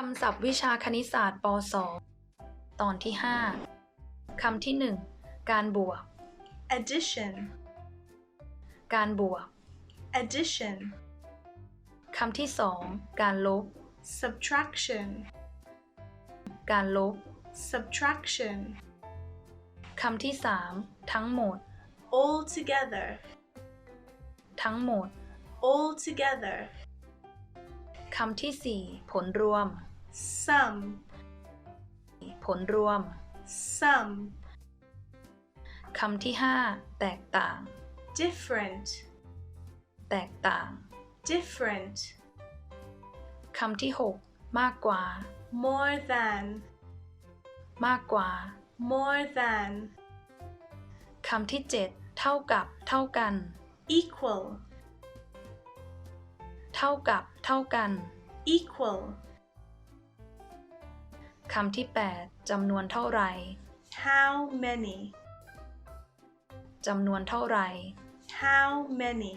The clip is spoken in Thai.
คำศัพท์วิชาคณิตศาสตร์ป .2 ตอนที่ 5 คำที่ 1 การบวก addition, การบวก addition, คำที่ 2 การลบ subtraction, การลบ subtraction, คำที่ 3 ทั้งหมด all together, ทั้งหมด all together, คำที่ 4 ผลรวม sum, ผลรวม sum, คำที่ 5 แตกต่าง different, แตกต่าง different, คำที่ 6 มากกว่า more than, มากกว่า more than, คำที่ 7 เท่ากับ เท่ากัน equal, เท่ากับ เท่ากัน equal, คำที่ 8จำนวนเท่าไหร่ how many, จำนวนเท่าไหร่ how many,